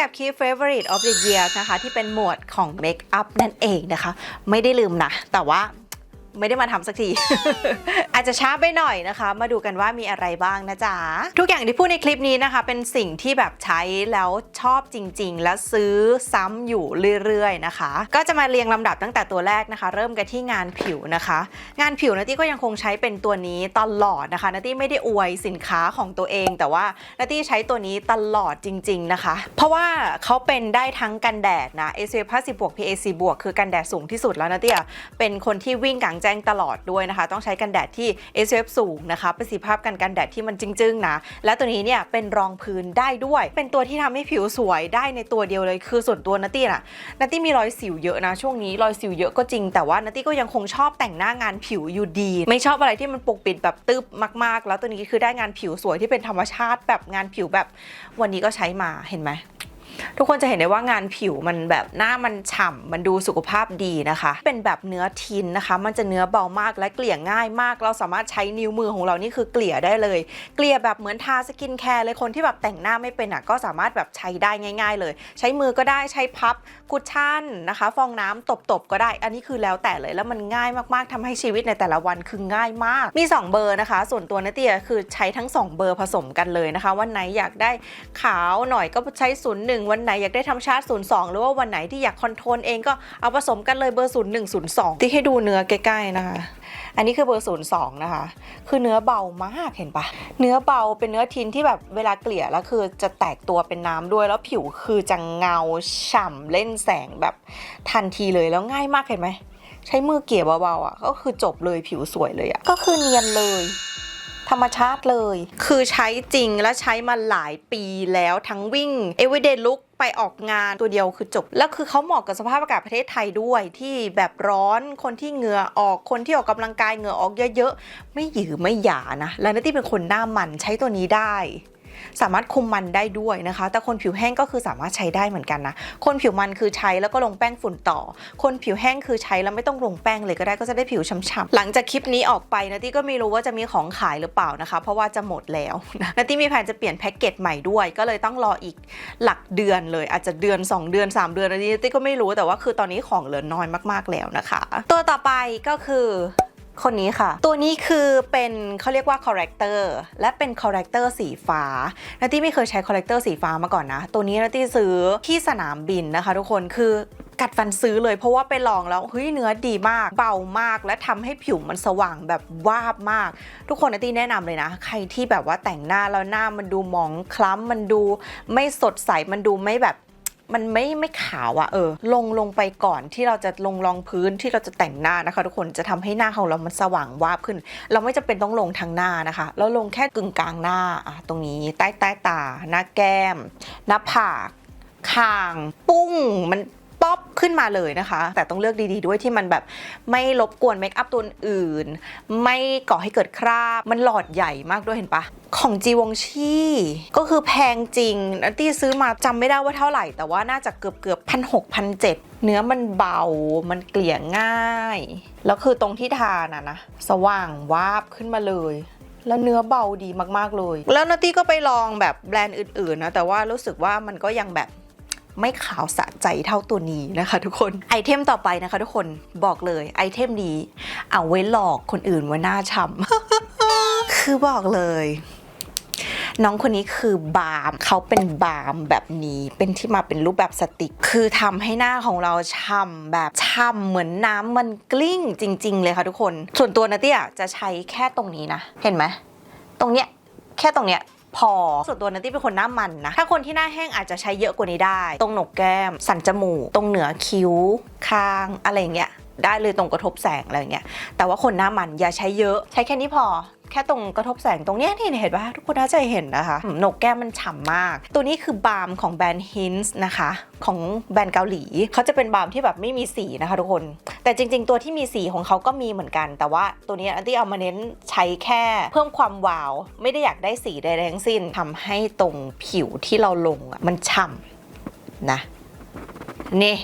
กับ Key Favorite of the Year นะคะ ที่เป็นหมวดของเมคอัพนั่นเองนะคะ ไม่ได้ลืมนะ แต่ว่า ไม่ได้มาทำสักที อาจจะช้าไปหน่อยนะคะ มาดูกันว่ามีอะไรบ้างนะจ๊ะ ทุกอย่างที่พูดในคลิปนี้นะคะ เป็นสิ่งที่แบบใช้แล้วชอบจริง ๆ และซื้อซ้ำอยู่เรื่อยๆนะคะ ก็จะมาเรียงลำดับตั้งแต่ตัวแรกนะคะ เริ่มกันที่งานผิวนะคะ งานผิวนาตี้ก็ยังคงใช้เป็นตัวนี้ตลอดนะคะนาตี้ไม่ได้อวยสินค้าของตัวเอง แต่ว่านาตี้ใช้ตัวนี้ตลอดจริง ๆนะคะ เพราะว่าเขาเป็นได้ทั้งกันแดดนะ SPF 50บวก PAC บวกคือกันแดดสูงที่สุดแล้วนาตี้เป็นคนที่วิ่งกลางแจ้งตลอดด้วยนะคะ ต้องใช้กันแดดที่ SPF สูงนะคะ ประสิทธิภาพกันกันแดดที่มันจึ้งๆนะและตัวนี้เนี่ยเป็นรองพื้นได้ด้วย เป็นตัวที่ทำให้ผิวสวยได้ในตัวเดียวเลย คือส่วนตัวนาตี้น่ะนัตตี้มีรอยสิวเยอะนะช่วงนี้รอยสิวเยอะก็จริงแต่ว่านัตตี้ก็ยังคงชอบแต่งหน้างานผิวอยู่ดี ไม่ชอบอะไรที่มันปกปิดแบบตึบมากๆ แล้วตัวนี้คือได้งานผิวสวยที่เป็นธรรมชาติแบบงานผิวแบบวันนี้ก็ใช้มาเห็นไหม ทุกคนจะเห็นได้ว่างานผิวมันแบบหน้ามันฉ่ำมันดูสุขภาพดีนะคะ เป็นแบบเนื้อทินนะคะ มันจะเนื้อเบามากและเกลี่ยง่ายมาก เราสามารถใช้นิ้วมือของเรานี่คือเกลี่ยได้เลย เกลี่ยแบบเหมือนทาสกินแคร์เลยคนที่แบบแต่งหน้าไม่เป็นอะก็สามารถแบบใช้ได้ง่าย ๆ เลย ใช้มือก็ได้ใช้พับกุชชั่นนะคะ ฟองน้ำตบๆก็ได้ อันนี้คือแล้วแต่เลยแล้วมันง่ายมากๆทำให้ชีวิตในแต่ละวันคือง่ายมาก มี 2 เบอร์นะคะ ส่วนตัวนาเตียคือใช้ทั้ง 2 เบอร์ผสมกันเลยนะคะ วันไหนอยากได้ขาวหน่อยก็ใช้ศูนย์หนึ่งวันไหนอยากได้ธรรมชาติศูนย์สองหรือว่าวันไหนที่อยากคอนโทรลเองก็เอาผสมกันเลยเบอร์ศูนย์หนึ่งศูนย์สองที่ให้ดูเนื้อใกล้ๆนะคะ อันนี้คือเบอร์ศูนย์สองนะคะ คือเนื้อเบามากเห็นปะเนื้อเบาเป็นเนื้อทินที่แบบเวลาเกลี่ยแล้วคือจะแตกตัวเป็นน้ำด้วยแล้วผิวคือจะเงาฉ่ำเล่นแสงแบบทันทีเลยแล้วง่ายมากเห็นไหมใช้มือเกี่ยเบาๆอะก็คือจบเลยผิวสวยเลยอะก็คือเนียนเลย ธรรมชาติเลย คือใช้จริงและใช้มาหลายปีแล้วทั้งวิ่ง everyday look ไปออกงานตัวเดียวคือจบ แล้วคือเขาเหมาะกับสภาพอากาศประเทศไทยด้วยที่แบบร้อนคนที่เหงื่อออกคนที่ออกกำลังกายเหงื่อออกเยอะๆ ไม่หยือไม่หยานะ และนัตตี้เป็นคนหน้ามันใช้ตัวนี้ได้ สามารถคุมมันได้ด้วยนะคะ แต่คนผิวแห้งก็คือสามารถใช้ได้เหมือนกันนะ คนผิวมันคือใช้แล้วก็ลงแป้งฝุ่นต่อ คนผิวแห้งคือใช้แล้วไม่ต้องลงแป้งเลยก็ได้ก็จะได้ผิวฉ่ำๆหลังจากคลิปนี้ออกไปนะตี้ก็ไม่รู้ว่าจะมีของขายหรือเปล่านะคะ เพราะว่าจะหมดแล้วนะนาตี้มีแผนจะเปลี่ยนแพ็กเกจใหม่ด้วย ก็เลยต้องรออีกหลักเดือนเลย อาจจะเดือน 2 เดือน 3 เดือนอะไรนี้ตี้ก็ไม่รู้แต่ว่าคือตอนนี้ของเหลือน้อยมากๆแล้วนะคะ ตัวต่อไปก็คือ คนนี้ค่ะ ตัวนี้คือเป็นเขาเรียกว่าคอ r เร t เตอร์และเป็นคอ r เร t เตอร์สีฟ้านาตี้ไม่เคยใช้คอ r เร t เตอร์สีฟ้ามาก่อนนะ ตัวนี้นาตี้ซื้อที่สนามบินนะคะ ทุกคนคือกัดฟันซื้อเลยเพราะว่าไปลองแล้วเฮ้ยเนื้อดีมาก เบามากและทำให้ผิวมันสว่างแบบวาบมาก ทุกคนนาตี้แนะนำเลยนะ ใครที่แบบว่าแต่งหน้าแล้วหน้ามันดูหมองคล้ำมันดูไม่สดใสมันดูไม่แบบ มันไม่ไม่ขาวอะเออ ลงลงไปก่อนที่เราจะลงรองพื้นที่เราจะแต่งหน้านะคะ ทุกคนจะทำให้หน้าของเรามันสว่างวาบขึ้น เราไม่จำเป็นต้องลงทางหน้านะคะเราลงแค่กึ่งกลางหน้าอะตรงนี้ใต้ใต้ตา หน้าแก้ม หน้าผากคาง ปุ้งมัน ขึ้นมาเลยนะคะ แต่ต้องเลือกดีๆด้วยที่มันแบบไม่รบกวนเมคอัพตัวอื่น ไม่ก่อให้เกิดคราบ มันหลอดใหญ่มากด้วยเห็นปะของจีวงชีก็คือแพงจริงนัตตี้ซื้อมาจำไม่ได้ว่าเท่าไหร่ แต่ว่าน่าจะเกือบเกือบพันหกพันเจ็ดเนื้อมันเบา มันเกลี่ยง่าย แล้วคือตรงที่ทานอะนะ สว่างวาบขึ้นมาเลย แล้วเนื้อเบาดีมากๆเลย แล้วนัตตี้ก็ไปลองแบบแบรนด์อื่นๆนะ แต่ว่ารู้สึกว่ามันก็ยังแบบ ไม่ขาวสะใจเท่าตัวนี้นะคะ ทุกคนไอเทมต่อไปนะคะ ทุกคนบอกเลยไอเทมนี้เอาไว้หลอกคนอื่นว่าหน้าฉ่ำคือบอกเลยน้องคนนี้คือบาล์มเขาเป็นบาล์มแบบนี้ เป็นที่มาเป็นรูปแบบสติก คือทำให้หน้าของเราฉ่ำแบบฉ่ำเหมือนน้ำมันกลิ้งจริง ๆ เลยค่ะทุกคน ส่วนตัวนาเตียจะใช้แค่ตรงนี้นะ เห็นไหม ตรงเนี้ยแค่ตรงเนี้ย พอ ส่วนตัวนัตตี้เป็นคนหน้ามันนะ ถ้าคนที่หน้าแห้งอาจจะใช้เยอะกว่านี้ได้ ตรงหนกแก้ม สันจมูก ตรงเหนือคิ้ว คาง อะไรอย่างเงี้ย ได้เลยตรงกระทบแสงอะไรอย่างเงี้ย แต่ว่าคนหน้ามันอย่าใช้เยอะ ใช้แค่นี้พอ แค่ตรงกระทบแสงตรงเนี้ยที่เห็นป่ะทุกคนน่าจะเห็นนะคะหนกแก้มมันฉ่ำมาก ตัวนี้คือบาล์มของแบรนด์ Hints นะคะ ของแบรนด์เกาหลี เขาจะเป็นบาล์มที่แบบไม่มีสีนะคะทุกคน แต่จริง ๆ ตัวที่มีสีของเขาก็มีเหมือนกัน แต่ว่าตัวนี้อันที่เอามาเน้นใช้แค่เพิ่มความวาว ไม่ได้อยากได้สีใดๆทั้งสิ้นทำให้ตรงผิวที่เราลงอะมันฉ่ำนะนี่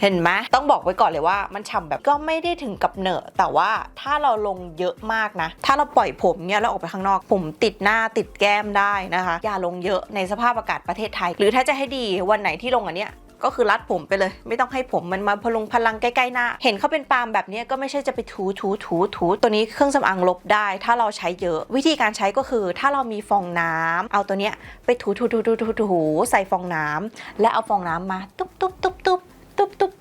เห็นไหมต้องบอกไว้ก่อนเลยว่ามันฉ่ำแบบก็ไม่ได้ถึงกับเหนอะ แต่ว่าถ้าเราลงเยอะมากนะ ถ้าเราปล่อยผมเนี่ยแล้วออกไปข้างนอก ผมติดหน้าติดแก้มได้นะคะ อย่าลงเยอะในสภาพอากาศประเทศไทย หรือถ้าจะให้ดีวันไหนที่ลงอันเนี้ยก็คือรัดผมไปเลย ไม่ต้องให้ผมมันมาพลุงพลังใกล้ๆหน้า เห็นเขาเป็นปาล์มแบบนี้ก็ไม่ใช่จะไปถูถูถูถูตัวนี้เครื่องสำอางลบได้ ถ้าเราใช้เยอะวิธีการใช้ก็คือ ถ้าเรามีฟองน้ำเอาตัวเนี้ยไปถูถูถูถูถูถูใส่ฟองน้ำและเอาฟองน้ำมาตุ๊บตุ๊บตุ๊บตุ๊บ топ-топ-топ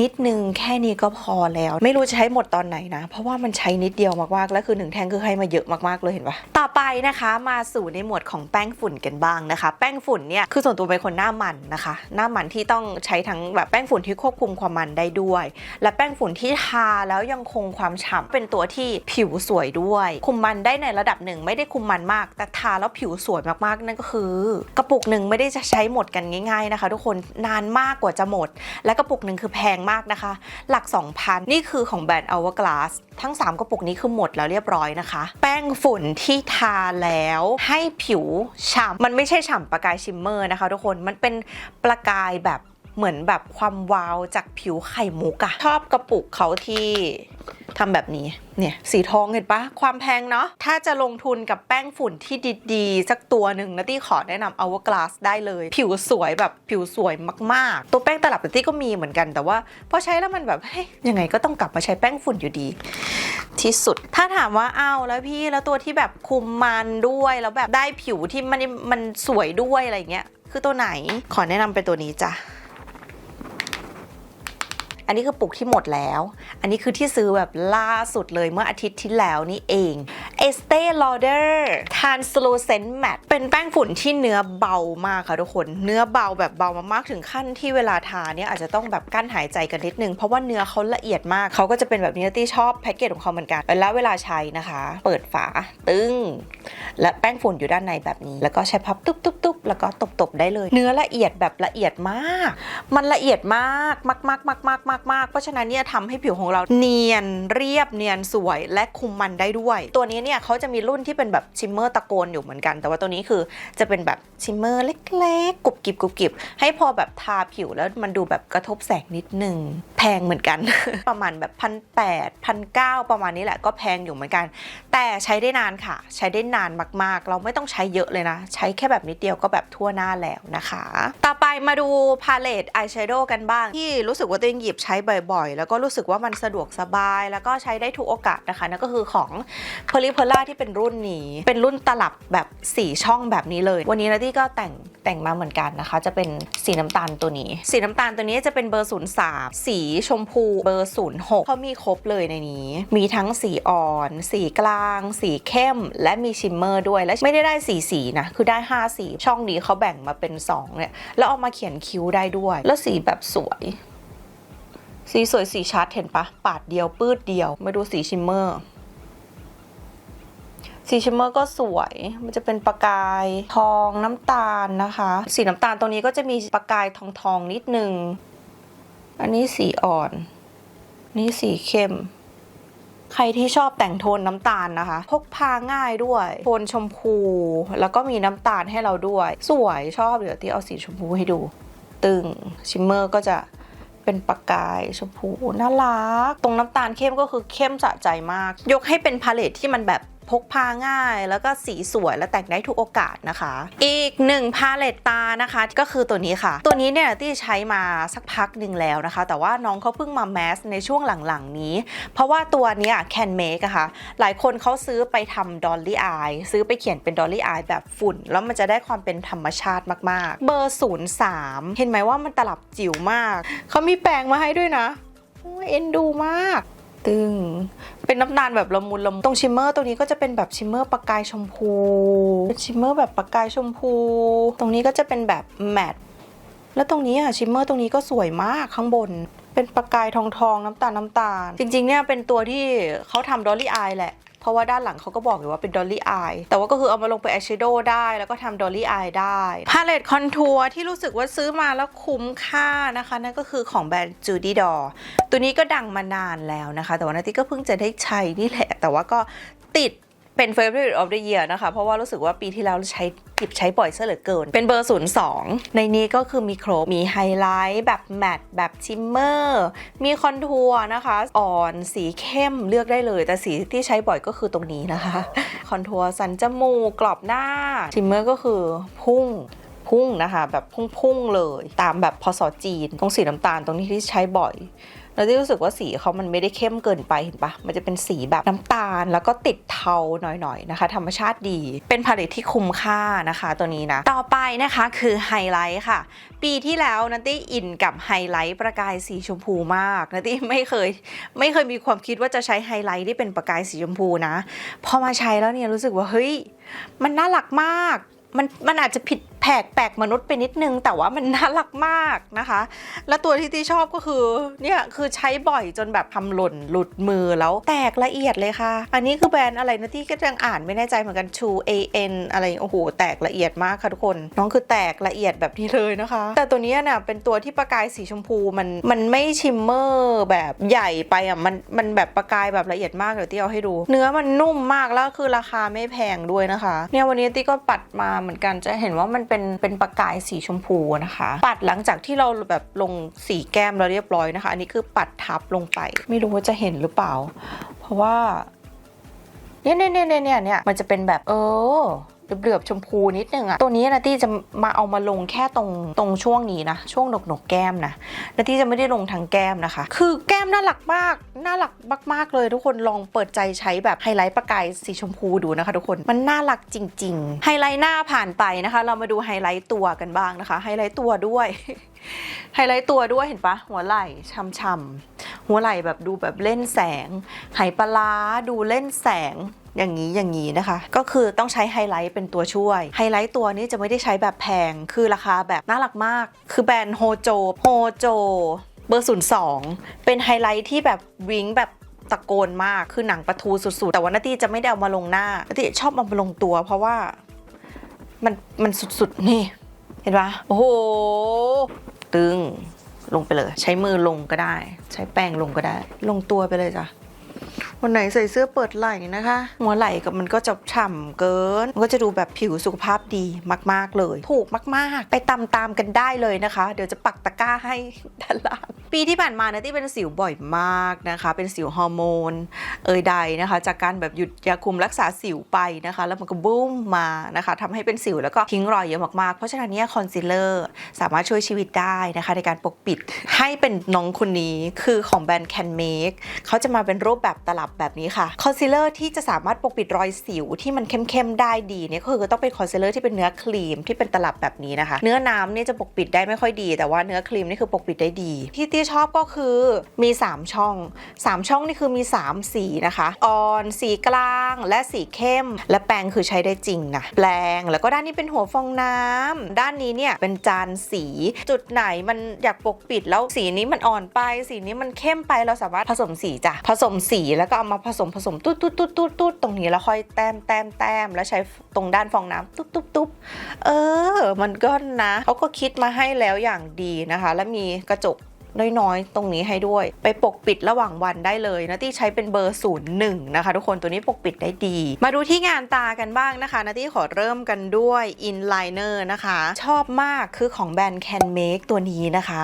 นิดนึงแค่นี้ก็พอแล้ว ไม่รู้จะใช้หมดตอนไหนนะ เพราะว่ามันใช้นิดเดียวมากๆ แล้วคือหนึ่งแท่งคือให้มาเยอะมากๆเลยเห็นปะต่อไปนะคะมาสู่ในหมวดของแป้งฝุ่นกันบ้างนะคะ แป้งฝุ่นเนี่ยคือส่วนตัวเป็นคนหน้ามันนะคะ หน้ามันที่ต้องใช้ทั้งแบบแป้งฝุ่นที่ควบคุมความมันได้ด้วย และแป้งฝุ่นที่ทาแล้วยังคงความฉ่ำเป็นตัวที่ผิวสวยด้วย คุมมันได้ในระดับหนึ่งไม่ได้คุมมันมาก แต่ทาแล้วผิวสวยมากๆ นั่นก็คือ กระปุกหนึ่งไม่ได้จะใช้หมดกันง่าย ๆนะคะ ทุกคนนานมากกว่าจะหมด และกระปุกหนึ่งคือแพงมากนะคะ หลัก 2,000 นี่คือของแบรนด์ Hourglass ทั้ง 3 กระปุกนี้คือหมดแล้วเรียบร้อยนะคะ แป้งฝุ่นที่ทาแล้วให้ผิวฉ่ำมันไม่ใช่ฉ่ำประกายชิมเมอร์นะคะทุกคนมันเป็นประกายแบบ เหมือนแบบความวาวจากผิวไข่มุกอะชอบกระปุกเขาที่ทำแบบนี้เนี่ยสีทองเห็นปะความแพงเนาะถ้าจะลงทุนกับแป้งฝุ่นที่ดีๆ สักตัวหนึ่งนะตี้ขอแนะนำ Hourglass ได้เลย ผิวสวยแบบผิวสวยมากๆ ตัวแป้งตลับนะตี้ก็มีเหมือนกันแต่ว่าพอใช้แล้วมันแบบเฮ้ยยังไงก็ต้องกลับมาใช้แป้งฝุ่นอยู่ดี ที่สุด ถ้าถามว่าอ้าวแล้วพี่แล้วตัวที่แบบคุมมันด้วยแล้วแบบได้ผิวที่มันมันสวยด้วยอะไรเงี้ยคือตัวไหนขอแนะนำเป็นตัวนี้จ้ะ นนี้คือปลุกที่หมดแล้ว อันนี้คือที่ซื้อแบบล่าสุดเลยเมื่ออาทิตย์ที่แล้วนี่เอง Estee Lauder Translucent Matte เป็นแป้งฝุ่นที่เนื้อเบามากค่ะทุกคน เนื้อเบาแบบเบามากๆถึงขั้นที่เวลาทาเนี่ยอาจจะต้องแบบกั้นหายใจกันนิดนึง เพราะว่าเนื้อเขาละเอียดมาก เขาก็จะเป็นแบบนี้ที่ชอบแพ็กเกจของเขาเหมือนกัน แล้วเวลาใช้นะคะ เปิดฝาตึ้ง และแป้งฝุ่นอยู่ด้านในแบบนี้ แล้วก็ใช้พับตุ๊บตุ๊บตุ๊บแล้วก็ตบตบได้เลย เนื้อละเอียดแบบละเอียดมาก มันละเอียดมากมากมากมากมากมากมากเพราะฉะนั้นเนี่ยทำให้ผิวของเราเนียนเรียบเนียนสวยและคุมมันได้ด้วย ตัวนี้เนี่ยเขาจะมีรุ่นที่เป็นแบบชิมเมอร์ตะโกนอยู่เหมือนกัน แต่ว่าตัวนี้คือจะเป็นแบบชิมเมอร์เล็กๆกรุบกริบกรุบกริบให้พอแบบทาผิวแล้วมันดูแบบกระทบแสงนิดนึงแพงเหมือนกัน ประมาณแบบพันแปดพันเก้าประมาณนี้แหละก็แพงอยู่เหมือนกัน แต่ใช้ได้นานค่ะ ใช้ได้นานมากๆ เราไม่ต้องใช้เยอะเลยนะ ใช้แค่แบบนิดเดียวก็แบบทั่วหน้าแล้วนะคะ ต่อไปมาดูพาเลตอายแชโดว์กันบ้าง ที่รู้สึกว่าตัวเองหยิบใช้บ่อยๆ แล้วก็รู้สึกว่ามันสะดวกสบาย แล้วก็ใช้ได้ทุกโอกาสนะคะนั่นก็คือของ p e r i p e r a ที่เป็นรุ่นนี้ เป็นรุ่นตลับแบบสีช่องแบบนี้เลย วันนี้นะที่ก็แต่งแต่งมาเหมือนกันนะคะ จะเป็นสีน้ำตาลตัวนี้ สีน้ำตาลตัวนี้จะเป็นเบอร์ 03 สีชมพูเบอร์ 06เขามีครบเลยในนี้ มีทั้งสีอ่อน สีกลาง สีเข้ม และมีชิมเมอร์ด้วย และไม่ได้ได้สีสีนะ คือได้ 5 สี ช่องนี้เขาแบ่งมาเป็น 2 เนี่ย แล้วเอามาเขียนคิ้วได้ด้วย แล้วสีแบบสวย สีสวยสีชัดเห็นปะ ปาดเดียวปื้ดเดียว มาดูสีชิมเมอร์ สีชิมเมอร์ก็สวย มันจะเป็นประกายทองน้ำตาลนะคะ สีน้ำตาลตรงนี้ก็จะมีประกายทองทองๆนิดนึง อันนี้สีอ่อน นี่สีเข้ม ใครที่ชอบแต่งโทนน้ำตาลนะคะ พกพาง่ายด้วย โทนชมพู แล้วก็มีน้ำตาลให้เราด้วย สวยชอบเดี๋ยวที่เอาสีชมพูให้ดู ตึงชิมเมอร์ก็จะเป็นประกายชมพูน่ารัก ตรงน้ำตาลเข้มก็คือเข้มสะใจมาก ยกให้เป็นพาเลตที่มันแบบ พกพาง่าย แล้วก็สีสวยและแต่งได้ทุกโอกาสนะคะ อีกหนึ่งพาเลตตานะคะก็คือตัวนี้ค่ะ ตัวนี้เนี่ยที่ใช้มาสักพักหนึ่งแล้วนะคะ แต่ว่าน้องเขาเพิ่งมาแมสในช่วงหลังๆนี้ เพราะว่าตัวเนี้ยแคนเมกอะค่ะ หลายคนเขาซื้อไปทำดอลลี่อายซื้อไปเขียนเป็นดอลลี่อายแบบฝุ่น แล้วมันจะได้ความเป็นธรรมชาติมากๆ เบอร์ 03 เห็นไหมว่ามันตลับจิ๋วมาก เขามีแปรงมาให้ด้วยนะเอ็นดูมาก ตึง เป็นน้ำตาลแบบละมุนละมุนตรงชิมเมอร์ตัวนี้ก็จะเป็นแบบชิมเมอร์ประกายชมพูชิมเมอร์แบบประกายชมพู ตรงนี้ก็จะเป็นแบบแมตต์แล้วตรงนี้อะชิมเมอร์ตรงนี้ก็สวยมากข้างบน เป็นประกายทองทองน้ำตาลน้ำตาล จริงๆเนี่ยเป็นตัวที่เขาทำดอลลี่อายแหละ เพราะว่าด้านหลังเขาก็บอกอยู่ว่าเป็นดอลลี่อายแต่ว่าก็คือเอามาลงไปอายแชโดว์ได้ แล้วก็ทำดอลลี่อายได้พาเลตคอนทัวร์ที่รู้สึกว่าซื้อมาแล้วคุ้มค่านะคะนั่นก็คือของแบรนด์จูดี้ดอตัวนี้ก็ดังมานานแล้วนะคะ แต่ว่านาติก็เพิ่งจะได้ใช้นี่แหละ แต่ว่าก็ติด เป็น favorite of the year นะคะ เพราะว่ารู้สึกว่าปีที่แล้วใช้หยิบใช้บ่อยซะเหลือเกิน เป็นเบอร์ 02 ในนี้ก็คือมีโครมีไฮไลท์แบบแมตต์แบบชิมเมอร์ มีคอนทัวร์นะคะ อ่อนสีเข้มเลือกได้เลย แต่สีที่ใช้บ่อยก็คือตรงนี้นะคะ คอนทัวร์สันจมูกกรอบหน้า ชิมเมอร์ก็คือพุ่งพุ่งนะคะ แบบพุ่งๆเลย ตามแบบพศจีนตรงสีน้ำตาลตรงนี้ที่ใช้บ่อย แล้วที่รู้สึกว่าสีเขามันไม่ได้เข้มเกินไปเห็นปะมันจะเป็นสีแบบน้ำตาล แล้วก็ติดเทาหน่อยๆนะคะ ธรรมชาติดี เป็นผลิตที่คุ้มค่านะคะ ตัวนี้นะ ต่อไปนะคะคือไฮไลท์ค่ะ ปีที่แล้วนัตตี้อินกับไฮไลท์ประกายสีชมพูมากนัตตี้ไม่เคยไม่เคยมีความคิดว่าจะใช้ไฮไลท์ที่เป็นประกายสีชมพูนะ พอมาใช้แล้วเนี่ยรู้สึกว่าเฮ้ยมันน่ารักมากมันมันอาจจะผิด แผกแปลกมนุษย์ไปนิดนึง แต่ว่ามันน่ารักมากนะคะ และตัวที่ที่ชอบก็คือเนี่ยคือใช้บ่อยจนแบบทำหล่นหลุดมือแล้วแตกละเอียดเลยค่ะ อันนี้คือแบรนด์อะไรนะที่ก็ยังอ่านไม่แน่ใจเหมือนกัน True A N อะไรโอ้โหแตกละเอียดมากค่ะทุกคน น้องคือแตกละเอียดแบบนี้เลยนะคะ แต่ตัวนี้เนี่ยเป็นตัวที่ประกายสีชมพูมันมันไม่ชิมเมอร์แบบใหญ่ไปอะมันมันแบบประกายแบบละเอียดมากเดี๋ยวที่เอาให้ดู เนื้อมันนุ่มมากแล้วคือราคาไม่แพงด้วยนะคะ เนี่ยวันนี้ตี้ก็ปัดมาเหมือนกันจะเห็นว่ามันเป็นเป็นประกายสีชมพูนะคะ ปัดหลังจากที่เราแบบลงสีแก้มเราเรียบร้อยนะคะ อันนี้คือปัดทับลงไป ไม่รู้ว่าจะเห็นหรือเปล่า เพราะว่าเนี่ยเนี่ยเนี่ยเนี่ยเนี่ยมันจะเป็นแบบเออ เหลือบๆชมพูนิดนึงอะตัวนี้นะตี้จะมาเอามาลงแค่ตรงตรงช่วงนี้นะ ช่วงหนกหนกแก้มนะนะตี้จะไม่ได้ลงทางแก้มนะคะ คือแก้มน่ารักมากน่ารักมากๆเลยทุกคนลองเปิดใจใช้แบบไฮไลท์ประกายสีชมพูดูนะคะ ทุกคนมันน่ารักจริง ๆ ไฮไลท์หน้าผ่านไปนะคะ เรามาดูไฮไลท์ตัวกันบ้างนะคะ ไฮไลท์ตัวด้วยไฮไลท์ตัวด้วยเห็นปะหัวไหล่ช่ำๆหัวไหล่แบบดูแบบเล่นแสงไหปลาดูเล่นแสง อย่างนี้อย่างนี้นะคะ ก็คือต้องใช้ไฮไลท์เป็นตัวช่วย ไฮไลท์ตัวนี้จะไม่ได้ใช้แบบแพง คือราคาแบบน่ารักมาก คือแบรนด์โฮโจโฮโจเบอร์ศูนย์สองเป็นไฮไลท์ที่แบบวิ้งแบบตะโกนมาก คือหนังประทูสุดๆ แต่ว่านาตี้จะไม่ได้เอามาลงหน้านาตี้ชอบเอามาลงตัว เพราะว่ามันมันสุดๆ นี่ เห็นปะโอ้โห ตึงลงไปเลย ใช้มือลงก็ได้ ใช้แป้งลงก็ได้ ลงตัวไปเลยจ้ะ วันไหนใส่เสื้อเปิดไหล่นะคะ หัวไหล่กับมันก็จะฉ่ำเกิน มันก็จะดูแบบผิวสุขภาพดีมาก ๆ เลย ถูกมาก ๆ ไปตามตามๆกันได้เลยนะคะ เดี๋ยวจะปักตะกร้าให้ด้านล่าง ปีที่ผ่านมานะที่เป็นสิวบ่อยมากนะคะ เป็นสิวฮอร์โมน เอยใดนะคะ จากการแบบหยุดยาคุมรักษาสิวไปนะคะ แล้วมันก็บูมมานะคะทำให้เป็นสิวแล้วก็ทิ้งรอยเยอะมาก ๆ เพราะฉะนั้นเนี่ยคอนซีลเลอร์สามารถช่วยชีวิตได้นะคะในการปกปิดให้เป็นน้องคนนี้คือของแบรนด์ Can Make เขาจะมาเป็นรูปแบบตลับแบบนี้ค่ะคอนซีลเลอร์ที่จะสามารถปกปิดรอยสิวที่มันเข้มๆได้ดีเนี่ยก็คือต้องเป็นคอนซีลเลอร์ที่เป็นเนื้อครีมที่เป็นตลับแบบนี้นะคะ เนื้อน้ำเนี่ยจะปกปิดได้ไม่ค่อยดี แต่ว่าเนื้อครีมนี่คือปกปิดได้ดี ที่ที่ชอบก็คือมี 3 ช่อง 3 ช่องนี่คือมี 3 สีนะคะอ่อนสีกลางและสีเข้ม และแปรงคือใช้ได้จริงนะแปรงแล้วก็ด้านนี้เป็นหัวฟองน้ำด้านนี้เนี่ยเป็นจานสี จุดไหนมันอยากปกปิดแล้วสีนี้มันอ่อนไป สีนี้มันเข้มไปเราสามารถผสมสีจ้ะผสมสีแล้วก็เอามาผสมผสมตุ๊ดตุ๊ดตุ๊ดตุ๊ดตุ๊ดตรงนี้แล้วค่อยแต้มแต้มแต้มแล้วใช้ตรงด้านฟองน้ำตุ๊บตุ๊บตุ๊บเออ มันก็นะเขาก็คิดมาให้แล้วอย่างดีนะคะ แล้วมีกระจกน้อยๆ ตรงนี้ให้ด้วย ไปปกปิดระหว่างวันได้เลยนะที่ใช้เป็นเบอร์ศูนย์หนึ่งนะคะ ทุกคนตัวนี้ปกปิดได้ดี มาดูที่งานตากันบ้างนะคะนะที่ขอเริ่มกันด้วยอินไลเนอร์นะคะ ชอบมากคือของแบรนด์ Can Make ตัวนี้นะคะ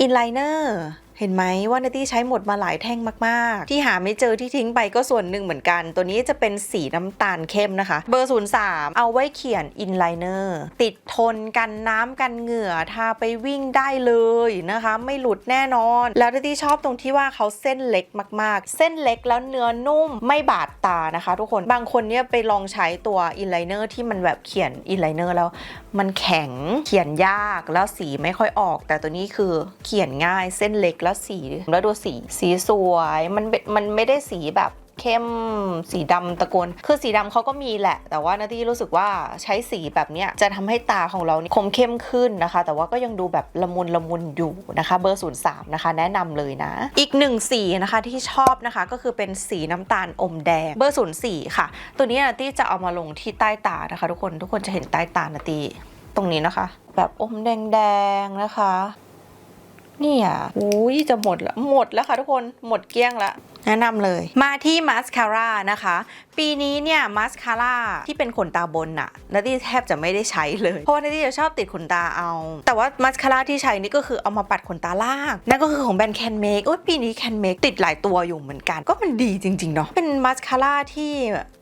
อินไลเนอร์ เห็นไหมว่านาตี้ใช้หมดมาหลายแท่งมากๆ ที่หาไม่เจอที่ทิ้งไปก็ส่วนหนึ่งเหมือนกัน ตัวนี้จะเป็นสีน้ำตาลเข้มนะคะ เบอร์ 03 เอาไว้เขียนอินไลเนอร์ติดทนกันน้ำกันเหงื่อทาไปวิ่งได้เลยนะคะ ไม่หลุดแน่นอน แล้วนาตี้ชอบตรงที่ว่าเขาเส้นเล็กมากๆ เส้นเล็กแล้วเนื้อนุ่มไม่บาดตานะคะ ทุกคนบางคนเนี่ยไปลองใช้ตัวอินไลเนอร์ที่มันแบบเขียนอินไลเนอร์แล้ว มันแข็งเขียนยากแล้วสีไม่ค่อยออก แต่ตัวนี้คือเขียนง่ายเส้นเล็กแล้วสีแล้วดูสี สีสวยมันเป็นมันไม่ได้สีแบบเข้มสีดำตะโกนคือสีดำเขาก็มีแหละ แต่ว่านาที่รู้สึกว่าใช้สีแบบเนี้ยจะทำให้ตาของเรานี่คมเข้มขึ้นนะคะ แต่ว่าก็ยังดูแบบละมุนละมุนอยู่นะคะ เบอร์ 03 นะคะ แนะนำเลยนะ อีกหนึ่งสีนะคะที่ชอบนะคะก็คือเป็นสีน้ำตาลอมแดงเบอร์ 04 ค่ะ ตัวนี้นาตี้จะเอามาลงที่ใต้ตานะคะ ทุกคนทุกคนจะเห็นใต้ตานาตีตรงนี้นะคะ แบบอมแดงๆนะคะ เนี่ยอุ้ยจะหมดแล้วหมดแล้วค่ะทุกคนหมดเกลี้ยงละ แนะนำเลย มาที่มาสคาร่านะคะ ปีนี้เนี่ยมาสคาร่าที่เป็นขนตาบนน่ะนาตี้แทบจะไม่ได้ใช้เลย เพราะว่านาตี้จะชอบติดขนตาเอา แต่ว่ามาสคาร่าที่ใช้นี่ก็คือเอามาปัดขนตาล่าง นั่นก็คือของแบรนด์แคนเมกโอ้ยปีนี้แคนเมกติดหลายตัวอยู่เหมือนกัน ก็มันดีจริงๆเนาะ เป็นมาสคาร่าที่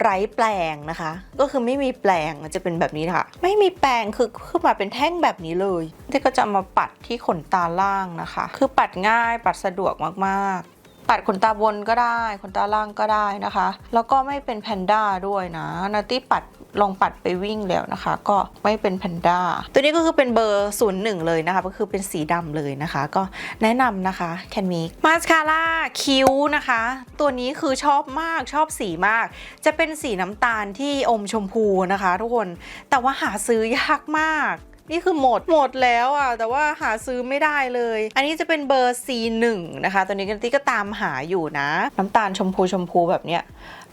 ไร้แปลงนะคะ ก็คือไม่มีแปลงจะเป็นแบบนี้นะคะไม่มีแปลงคือขึ้นมาเป็นแท่งแบบนี้เลยที่ก็จะมาปัดที่ขนตาล่างนะคะ คือปัดง่ายปัดสะดวกมากๆ ปัดขนตาบนก็ได้ ขนตาล่างก็ได้นะคะ แล้วก็ไม่เป็นแพนด้าด้วยนะนาตี้ปัดลองปัดไปวิ่งแล้วนะคะ ก็ไม่เป็นแพนด้าตัวนี้ก็คือเป็นเบอร์ศูนย์หนึ่งเลยนะคะ ก็คือเป็นสีดำเลยนะคะ ก็แนะนำนะคะแคนมิกมาสคาร่าคิ้วนะคะ ตัวนี้คือชอบมากชอบสีมาก จะเป็นสีน้ำตาลที่อมชมพูนะคะ ทุกคนแต่ว่าหาซื้อยากมาก นี่คือหมดหมดแล้วอะแต่ว่าหาซื้อไม่ได้เลย อันนี้จะเป็นเบอร์ C1 นะคะตอนนี้กันตี้ก็ตามหาอยู่นะ น้ำตาลชมพูชมพูแบบเนี้ย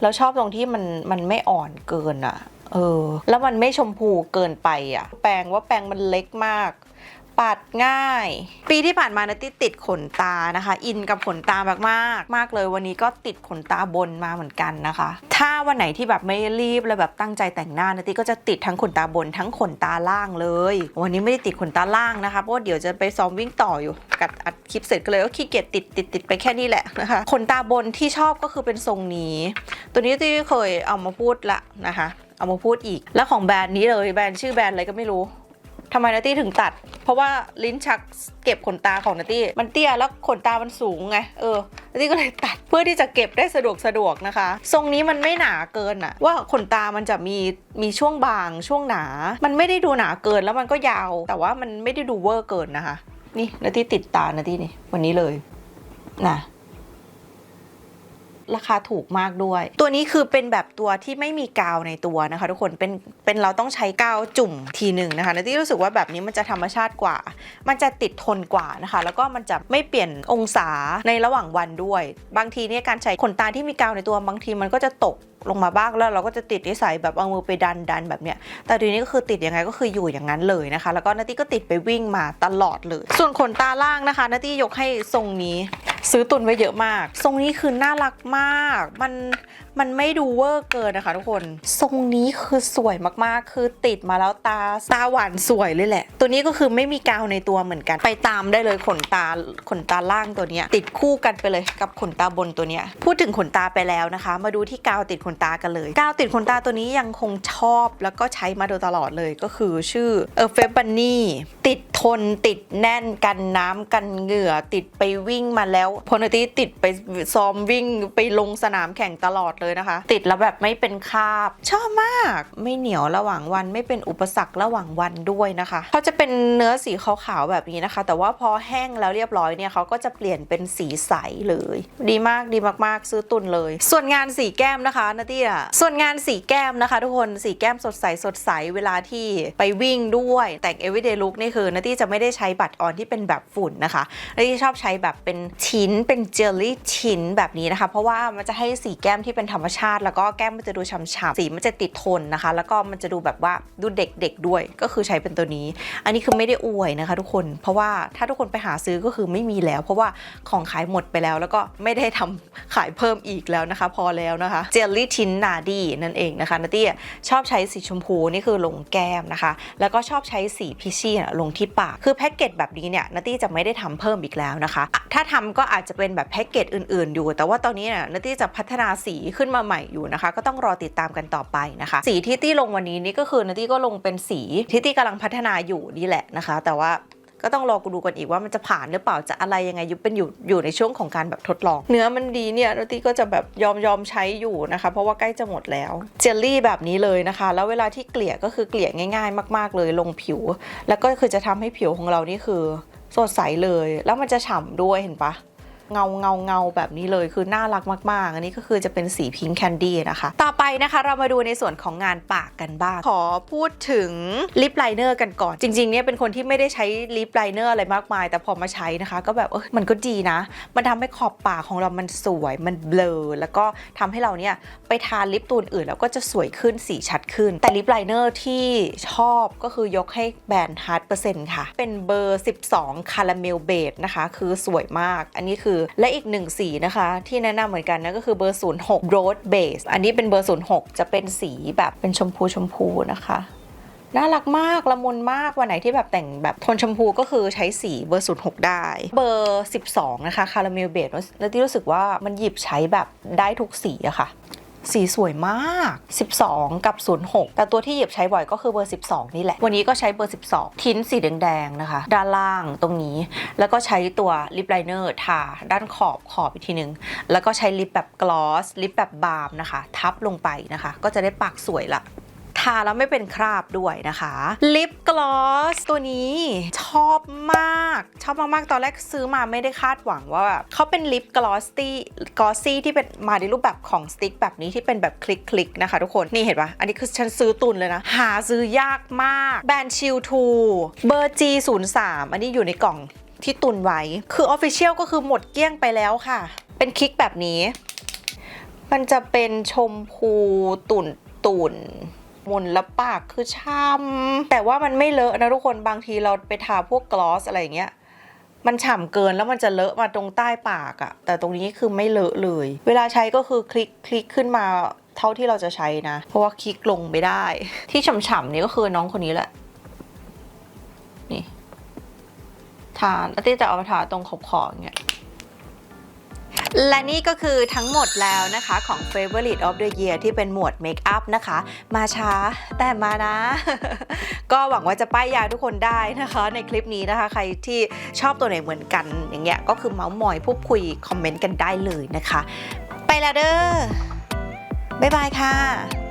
แล้วชอบตรงที่มันมันไม่อ่อนเกินอะเออแล้วมันไม่ชมพูเกินไปอะ แปรงว่าแปรงมันเล็กมาก ปัดง่าย ปีที่ผ่านมานาตี้ติดขนตานะคะ อินกับขนตามากมากๆ มากเลยวันนี้ก็ติดขนตาบนมาเหมือนกันนะคะ ถ้าวันไหนที่แบบไม่รีบเลยแบบตั้งใจแต่งหน้านาตี้ก็จะติดทั้งขนตาบนทั้งขนตาล่างเลย วันนี้ไม่ได้ติดขนตาล่างนะคะเพราะว่าเดี๋ยวจะไปซ้อมวิ่งต่ออยู่กัดอัดคลิปเสร็จก็เลยก็ขี้เกียจติดติดติดไปแค่นี้แหละนะคะขนตาบนที่ชอบก็คือเป็นทรงนี้ ตัวนี้ที่เคยเอามาพูดละนะคะเอามาพูดอีก แล้วของแบรนด์นี้เลยแบรนด์ชื่อแบรนด์อะไรก็ไม่รู้ ทำไมนาตี้ถึงตัด เพราะว่าลิ้นชักเก็บขนตาของนาตี้มันเตี้ยแล้วขนตามันสูงไงเออนาตี้ก็เลยตัดเพื่อที่จะเก็บได้สะดวกสะดวกนะคะ ทรงนี้มันไม่หนาเกินอะว่าขนตามันจะมีมีช่วงบางช่วงหนา มันไม่ได้ดูหนาเกินแล้วมันก็ยาว แต่ว่ามันไม่ได้ดูเวอร์เกินนะคะ นี่นาตี้ติดตานาตี้นี่วันนี้เลยนะ ราคาถูกมากด้วย ตัวนี้คือเป็นแบบตัวที่ไม่มีกาวในตัวนะคะ ทุกคนเป็นเป็นเราต้องใช้กาวจุ่มทีหนึ่งนะคะนาที่รู้สึกว่าแบบนี้มันจะธรรมชาติกว่า มันจะติดทนกว่านะคะ แล้วก็มันจะไม่เปลี่ยนองศาในระหว่างวันด้วย บางทีเนี่ยการใช้ขนตาที่มีกาวในตัวบางทีมันก็จะตกลงมาบ้างแล้วเราก็จะติดนิสัยแบบเอามือไปดันดันแบบเนี้ย แต่ทีนี้ก็คือติดยังไงก็คืออยู่อย่างนั้นเลยนะคะ แล้วก็นาตี้ก็ติดไปวิ่งมาตลอดเลย ส่วนขนตาล่างนะคะนาตี้ยกให้ทรงนี้ ซื้อตุนไว้เยอะมาก ทรงนี้คือน่ารักมาก มัน มันไม่ดูเวอร์เกินนะคะทุกคน ทรงนี้คือสวยมากๆ คือติดมาแล้วตาตาหวานสวยเลยแหละ ตัวนี้ก็คือไม่มีกาวในตัวเหมือนกัน ไปตามได้เลยขนตาขนตาล่างตัวเนี้ยติดคู่กันไปเลยกับขนตาบนตัวเนี้ยพูดถึงขนตาไปแล้วนะคะ มาดูที่กาวติดขนตากันเลย กาวติดขนตาตัวนี้ยังคงชอบแล้วก็ใช้มาโดยตลอดเลยก็คือชื่อเออเฟบันนี่ติดทนติดแน่นกันน้ำกันเหงื่อติดไปวิ่งมาแล้วพอนาตี้ติดไปซ้อมวิ่งไปลงสนามแข่งตลอดเลยนะคะ ติดแล้วแบบไม่เป็นคราบ ชอบมากไม่เหนียวระหว่างวันไม่เป็นอุปสรรคระหว่างวันด้วยนะคะเขาจะเป็นเนื้อสีขาวๆแบบนี้นะคะ แต่ว่าพอแห้งแล้วเรียบร้อยเนี่ยเขาก็จะเปลี่ยนเป็นสีใสเลย ดีมากดีมากๆ ซื้อตุนเลย ส่วนงานสีแก้มนะคะนาตี้อะส่วนงานสีแก้มนะคะ ทุกคนสีแก้มสดใสสดใสเวลาที่ไปวิ่งด้วยแต่ง everyday look นี่คือนาตี้จะไม่ได้ใช้บัตรออนที่เป็นแบบฝุ่นนะคะนาตี้ชอบใช้แบบเป็นชิ้นเป็นเจลลี่ชิ้นแบบนี้นะคะ เพราะว่ามันจะให้สีแก้มที่เป็นธรรมชาติ แล้วก็แก้มมันจะดูฉ่ำๆสีมันจะติดทนนะคะ แล้วก็มันจะดูแบบว่าดูเด็กๆด้วย ก็คือใช้เป็นตัวนี้ อันนี้คือไม่ได้อวยนะคะ ทุกคนเพราะว่าถ้าทุกคนไปหาซื้อก็คือไม่มีแล้ว เพราะว่าของขายหมดไปแล้ว แล้วก็ไม่ได้ทำขายเพิ่มอีกแล้วนะคะ พอแล้วนะคะเจลลี่ทินนาดีนั่นเองนะคะนาตี้ชอบใช้สีชมพูนี่คือลงแก้มนะคะ แล้วก็ชอบใช้สีพิชชี่ลงที่ปากคือแพ็กเกจแบบนี้เนี่ยนาตี้จะไม่ได้ทำเพิ่มอีกแล้วนะคะ ถ้าทำก็อาจจะเป็นแบบแพ็กเกจอื่นๆอยู่ แต่ว่าตอนนี้เนี่ยนาตี้จะพัฒนาสีขึ้นมาใหม่อยู่นะคะ ก็ต้องรอติดตามกันต่อไปนะคะ สีที่ตี้ลงวันนี้นี่ก็คือนาตี้ก็ลงเป็นสีที่ตี้กำลังพัฒนาอยู่นี่แหละนะคะ แต่ว่าก็ต้องรอกูดูกันอีกว่ามันจะผ่านหรือเปล่าจะอะไรยังไงยู่เป็นอยู่อยู่ในช่วงของการแบบทดลอง เนื้อมันดีเนี่ยนตี้ก็จะแบบยอมยอมใช้อยู่นะคะ เพราะว่าใกล้จะหมดแล้วเจลลี่แบบนี้เลยนะคะ แล้วเวลาที่เกลี่ยก็คือเกลี่ยง่ายๆ มากๆเลยลงผิว แล้วก็คือจะทำให้ผิวของเรานี่คือสดใสเลย แล้วมันจะฉ่ำด้วยเห็นปะ เงาเงาเงาแบบนี้เลยคือน่ารักมาก ๆ อันนี้ก็คือจะเป็นสีพิงค์แคนดี้นะคะ ต่อไปนะคะเรามาดูในส่วนของงานปากกันบ้าง ขอพูดถึงลิปไลเนอร์กันก่อน จริง ๆ เนี่ยเป็นคนที่ไม่ได้ใช้ลิปไลเนอร์อะไรมากมาย แต่พอมาใช้นะคะ ก็แบบเออมันก็ดีนะ มันทำให้ขอบปากของเรามันสวยมันเบลอ แล้วก็ทำให้เราเนี่ยไปทาลิปตัวอื่น แล้วก็จะสวยขึ้นสีชัดขึ้น แต่ลิปไลเนอร์ที่ชอบก็คือยกให้แบรนด์ฮาร์ดเปอร์เซ็นต์ค่ะ เป็นเบอร์ 12คาราเมลเบดนะคะ คือสวยมาก อันนี้คือและอีกหนึ่งสีนะคะ ที่แนะนำเหมือนกันนะก็คือเบอร์ 06 Road Base อันนี้เป็นเบอร์ 06 จะเป็นสีแบบเป็นชมพูชมพูนะคะน่ารักมาก ละมุนมากวันไหนที่แบบแต่งแบบโทนชมพูก็คือใช้สีเบอร์ 06 ได้ เบอร์ 12 นะคะคาราเมลเบสแล้วที่รู้สึกว่ามันหยิบใช้แบบได้ทุกสีอะค่ะ สีสวยมาก 12 กับ 06 แต่ตัวที่หยิบใช้บ่อยก็คือเบอร์ 12 นี่แหละ วันนี้ก็ใช้เบอร์ 12 ทิ้นสีแดงๆนะคะ ด้านล่างตรงนี้ แล้วก็ใช้ตัวลิปไลเนอร์ทาด้านขอบขอบอีกทีนึง แล้วก็ใช้ลิปแบบกลอสลิปแบบบาล์มนะคะ ทับลงไปนะคะ ก็จะได้ปากสวยละาแล้วไม่เป็นคราบด้วยนะคะลิปกลอสตัวนี้ชอบมาก ชอบมากๆ ตอนแรกซื้อมาไม่ได้คาดหวังว่าแบบเขาเป็นลิปกลอสตี้กลอสซี่ที่เป็นมาในรูปแบบของสติ๊กแบบนี้ที่เป็นแบบคลิกๆนะคะทุกคนนี่เห็นปะอันนี้คือฉันซื้อตุนเลยนะ หาซื้อยากมากแบรนด์ชิลทูเบอร์ G03 อันนี้อยู่ในกล่องที่ตุนไว้ คือออฟฟิเชียลก็คือหมดเกลี้ยงไปแล้วค่ะ เป็นคลิกแบบนี้ มันจะเป็นชมพูตุ่นตุ่น มนแล้วปากคือช่ำแต่ว่ามันไม่เลอะนะทุกคนบางทีเราไปทาพวกกลอสอะไรอย่างเงี้ยมันฉ่ำเกินแล้วมันจะเลอะมาตรงใต้ปากอะแต่ตรงนี้คือไม่เลอะเลย เวลาใช้ก็คือคลิกคลิกขึ้นมาเท่าที่เราจะใช้นะ เพราะว่าคลิกลงไม่ได้ ที่ฉ่ำๆนี่ก็คือน้องคนนี้แหละ นี่ ทาแล้วที่จะเอามาทาตรงขอบๆอย่างเงี้ย และนี่ก็คือทั้งหมดแล้วนะคะของ Favorite of the Year ที่เป็นหมวดเมคอัพนะคะ มาช้าแต่มานะ ก็หวังว่าจะป้ายยาทุกคนได้นะคะ ในคลิปนี้นะคะ ใครที่ชอบตัวไหนเหมือนกันอย่างเงี้ยก็คือเมาส์มอยพูดคุย คอมเมนต์กันได้เลยนะคะ ไปละเด้อบ๊ายบายค่ะ